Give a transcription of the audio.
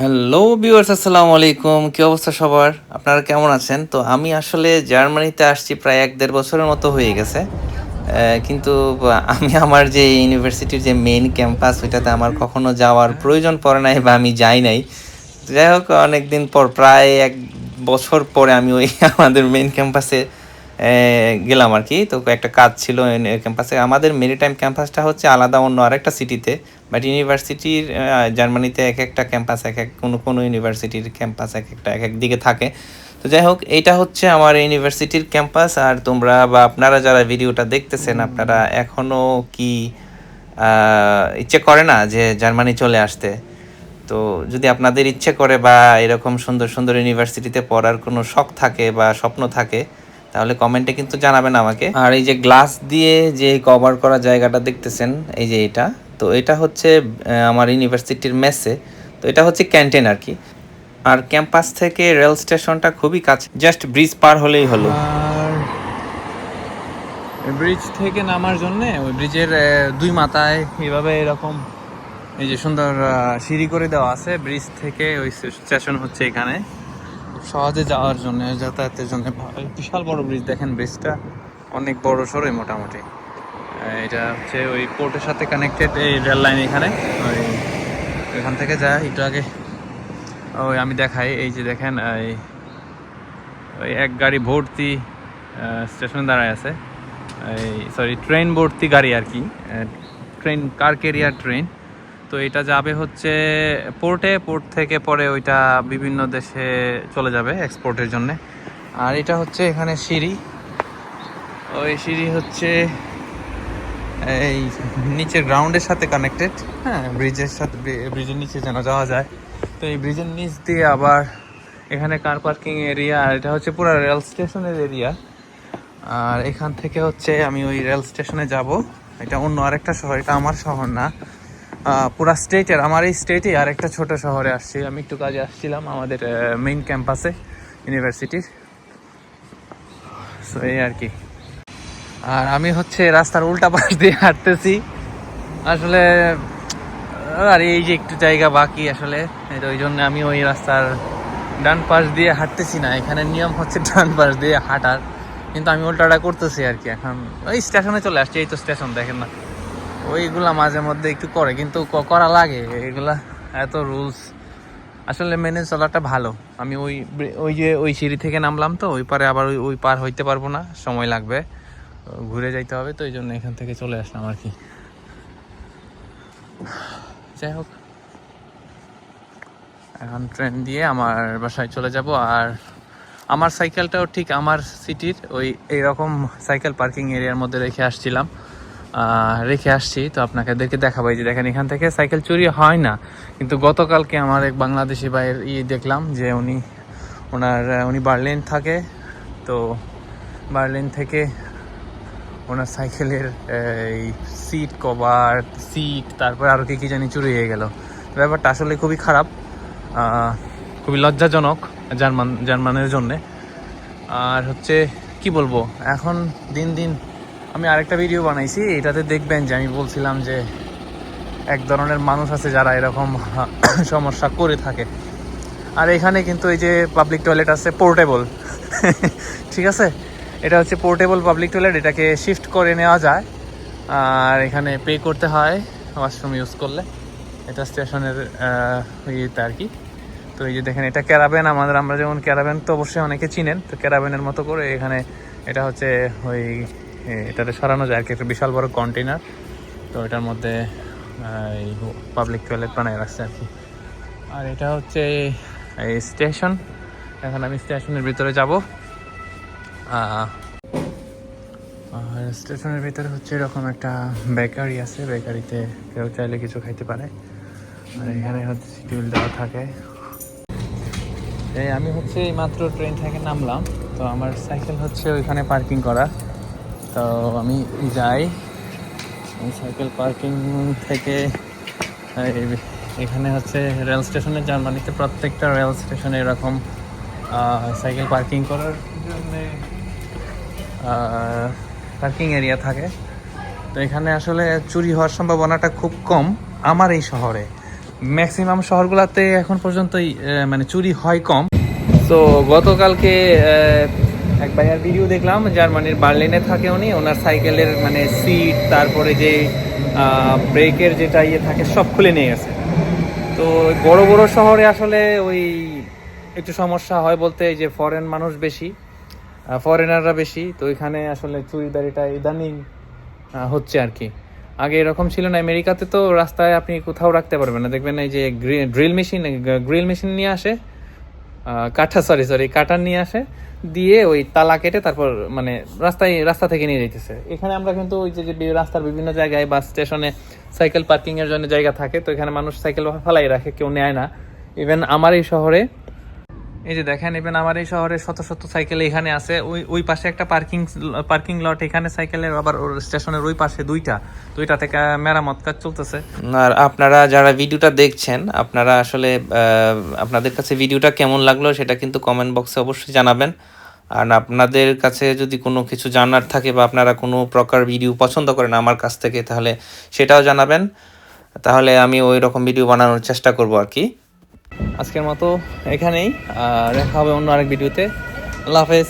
Hello viewers আসসালামু আলাইকুম। কী অবস্থা সবার? আপনারা কেমন আছেন? তো আমি আসলে জার্মানিতে আসছি প্রায় এক দেড় বছরের মতো হয়ে গেছে। কিন্তু আমি আমার যে ইউনিভার্সিটির যে মেইন ক্যাম্পাস ওইটাতে আমার কখনো যাওয়ার প্রয়োজন পড়ে নাই বা আমি যাই নাই। যাই হোক অনেক দিন পর, প্রায় এক বছর পরে আমি ওই আমাদের মেইন ক্যাম্পাসে গেলাম আর কি। তো একটা কাজ ছিল ক্যাম্পাসে আমাদের মেরিটাইম ক্যাম্পাসটা হচ্ছে আলাদা, অন্য আরেকটা সিটিতে বাট ইউনিভার্সিটির জার্মানিতে এক একটা ক্যাম্পাস এক এক কোনো কোনো ইউনিভার্সিটির ক্যাম্পাস এক একটা, এক এক দিকে থাকে। তো যাই হোক, এইটা হচ্ছে আমার ইউনিভার্সিটির ক্যাম্পাস আর তোমরা বা আপনারা যারা ভিডিওটা দেখতেছেন, আপনারা এখনও কি ইচ্ছে করে না যে জার্মানি চলে আসতে? তো যদি আপনাদের ইচ্ছে করে বা এরকম সুন্দর সুন্দর ইউনিভার্সিটিতে পড়ার কোনো শখ থাকে বা স্বপ্ন থাকে তাহলে কমেন্টে কিন্তু জানাবেন আমাকে। আর এই যে গ্লাস দিয়ে যে কভার করা জায়গাটা দেখতেছেন, এই যে এটা, তো এটা হচ্ছে আমার ইউনিভার্সিটির মেসে, তো এটা হচ্ছে ক্যান্টিন আর কি। আর ক্যাম্পাস থেকে রেল স্টেশনটা খুবই কাছে, জাস্ট ব্রিজ পার হলেই হলো। ব্রিজ থেকে নামার জন্য ওই ব্রিজের দুই মাথায় এইভাবে এরকম, এই যে সুন্দর সিঁড়ি করে দেওয়া আছে, ব্রিজ থেকে ওই স্টেশন হচ্ছে এখানে। সহজে যাওয়ার জন্য, যাতায়াতের জন্য বিশাল বড় ব্রিজ দেখেন ব্রিজটা অনেক বড় সড়ই মোটামুটি। এটা হচ্ছে ওই পোর্টের সাথে কানেক্টেড এই রেল লাইন এখানে। ওই এখান থেকে যায় একটু আগে ওই আমি দেখাই, এই যে দেখেন, এই ওই এক গাড়ি ভর্তি স্টেশনে দাঁড়ায় আছে। এই সরি ট্রেন ভর্তি গাড়ি আর কি। ট্রেন কার কেরিয়ার ট্রেন তো এটা যাবে হচ্ছে পোর্টে, পোর্ট থেকে পরে ওইটা বিভিন্ন দেশে চলে যাবে এক্সপোর্টের জন্য। আর এটা হচ্ছে এখানে সিঁড়ি। ওই সিঁড়ি হচ্ছে এই নিচের গ্রাউন্ডের সাথে কানেক্টেড হ্যাঁ ব্রিজের সাথে ব্রিজের নিচে যেন যাওয়া যায়। তো এই ব্রিজের নিচ দিয়ে আবার এখানে কার পার্কিং এরিয়া আর এটা হচ্ছে পুরো রেল স্টেশনের এরিয়া আর এখান থেকে হচ্ছে আমি ওই রেল স্টেশনে যাব। এটা অন্য আরেকটা শহর, এটা আমার শহর না। পুরা স্টেটের, আমার এই স্টেটে আর একটা ছোট শহরে আসছি। আমি একটু কাজে আসছিলাম আমাদের মেইন ক্যাম্পাসে ইউনিভার্সিটির সো এই আর কি। আর আমি হচ্ছে রাস্তার উল্টা পাশ দিয়ে হাঁটতেছি। আসলে, আর এই যে একটু জায়গা বাকি আসলে ওই জন্য আমি ওই রাস্তার ডান পাশ দিয়ে হাঁটতেছি না। এখানে নিয়ম হচ্ছে ডান পাশ দিয়ে হাঁটার। কিন্তু আমি উল্টাটা করতেছি আর কি এখন। ওই স্টেশনে চলে আসছি, এই তো স্টেশন দেখেন না। ওইগুলা মাঝে মধ্যে একটু করে, কিন্তু করা লাগে, এগুলা এত রুলস আসলে মেনে চলাটা ভালো। আমি ওই ওই যে ওই সিঁড়ি থেকে নামলাম তো, ওই পারে আবার ওই ওই পার হইতে পারব না, সময় লাগবে। ঘুরে যাইতে হবে তো এই জন্য এখান থেকে চলে আসলাম আর কি। যাই হোক। এখন ট্রেন দিয়ে আমার বাসায় চলে যাব, আর আমার সাইকেলটাও ঠিক আমার সিটির ওই এইরকম সাইকেল পার্কিং এরিয়ার মধ্যে রেখে আসছিলাম। রেখে আসছি। তো আপনাকে দেখে দেখাবো যে দেখেন, এখান থেকে সাইকেল চুরি হয় না। কিন্তু গতকালকে আমার এক বাংলাদেশি ভাইয়ের ই দেখলাম যে উনি, ওনার উনি বার্লিন থাকে। তো বার্লিন থেকে ওনার সাইকেলের এই সিট কভার, সিট, তারপর আরও কি কী জানি চুরি হয়ে গেল। ব্যাপারটা আসলে খুবই খারাপ খুবই লজ্জাজনক জার্মান, জার্মানের জন্যে। আর হচ্ছে, কি বলব, এখন দিন দিন আমি আরেকটা ভিডিও বানাইছি, এটাতে দেখবেন যে আমি বলছিলাম যে এক ধরনের মানুষ আছে যারা এরকম সমস্যা করে থাকে। আর এখানে কিন্তু এই যে পাবলিক টয়লেট আছে পোর্টেবল ঠিক আছে? এটা হচ্ছে পোর্টেবল পাবলিক টয়লেট এটাকে শিফট করে নেওয়া যায়। আর এখানে পে করতে হয় ওয়াশরুম ইউজ করলে। এটা স্টেশনের ইয়েতে আর কি। তো এই যে দেখেন, এটা ক্যারাবেন আমাদের, আমরা যেমন ক্যারাবেন তো অবশ্যই অনেকে চিনেন। তো ক্যারাবেনের মতো করে এখানে এটা হচ্ছে ওই এটাতে সরানো যায় আর কি, একটা বিশাল বড় কন্টেনার তো এটার মধ্যে এই পাবলিক টয়লেট বানায় রাখছে আর কি। আর এটা হচ্ছে এই স্টেশন এখন আমি স্টেশনের ভিতরে যাব। আর স্টেশনের ভিতরে হচ্ছে এরকম একটা বেকারি আছে। বেকারিতে কেউ চাইলে কিছু খাইতে পারে। আর এখানে হচ্ছে শিডিউল দেওয়া থাকে। এই আমি হচ্ছে এই মাত্র ট্রেন থেকে নামলাম। তো আমার সাইকেল হচ্ছে ওইখানে পার্কিং করা। তো আমি যাই। সাইকেল পার্কিং থেকে এখানে হচ্ছে রেল স্টেশনে জার্মানিতে প্রত্যেকটা রেল স্টেশনে এরকম সাইকেল পার্কিং করার জন্য পার্কিং এরিয়া থাকে। তো এখানে আসলে চুরি হওয়ার সম্ভাবনাটা খুব কম আমার এই শহরে। ম্যাক্সিমাম শহরগুলোতে এখন পর্যন্তই মানে চুরি হয় কম। তো গতকালকে এক ভাইয়ার ভিডিও দেখলাম জার্মানির বার্লিনে থাকে উনি, ওনার সাইকেলের মানে সিট তারপরে যে ব্রেকের যেটা ইয়ে থাকে, সব খুলে নিয়ে গেছে। তো বড় বড় শহরে আসলে ওই একটু সমস্যা হয় বলতে, এই যে ফরেন মানুষ বেশি ফরেনাররা বেশি, তো এখানে আসলে চুরিদারিটা ইদানিং হচ্ছে আর কি। আগে এরকম ছিল না, আমেরিকাতে তো রাস্তায় আপনি কোথাও রাখতে পারবেন না। দেখবেন এই যে ড্রিল মেশিন, গ্রিল মেশিন নিয়ে আসে কাঠা সরি সরি কাটার নিয়ে আসে, দিয়ে ওই তালা কেটে তারপর মানে রাস্তায়, রাস্তা থেকে নিয়ে যেতেছে এখানে আমরা কিন্তু ওই যে রাস্তার বিভিন্ন জায়গায় বাস স্টেশনে সাইকেল পার্কিংয়ের জন্য জায়গা থাকে, তো এখানে মানুষ সাইকেল ফেলাই রাখে, কেউ নেয় না। ইভেন আমার এই শহরে এই যে দেখেন ইভেন আমার এই শহরে শত শত সাইকেল এখানে আছে। ওই ওই পাশে একটা পার্কিং পার্কিং লট, এখানে সাইকেলের, আবার স্টেশনের ওই পাশে দুইটা। দুইটা থেকে মেরামত কাজ চলতেছে। আর আপনারা যারা ভিডিওটা দেখছেন, আপনারা আসলে আপনাদের কাছে ভিডিওটা কেমন লাগল সেটা কিন্তু কমেন্ট বক্সে অবশ্যই জানাবেন। আর আপনাদের কাছে যদি কোনো কিছু জানার থাকে বা আপনারা কোনো প্রকার ভিডিও পছন্দ করেন আমার কাছ থেকে, তাহলে সেটাও জানাবেন। তাহলে আমি ওই রকম ভিডিও বানানোর চেষ্টা করব আর কি। আজকের মতো এখানেই দেখা হবে অন্য আরেক ভিডিওতে। আল্লাহ হাফেজ।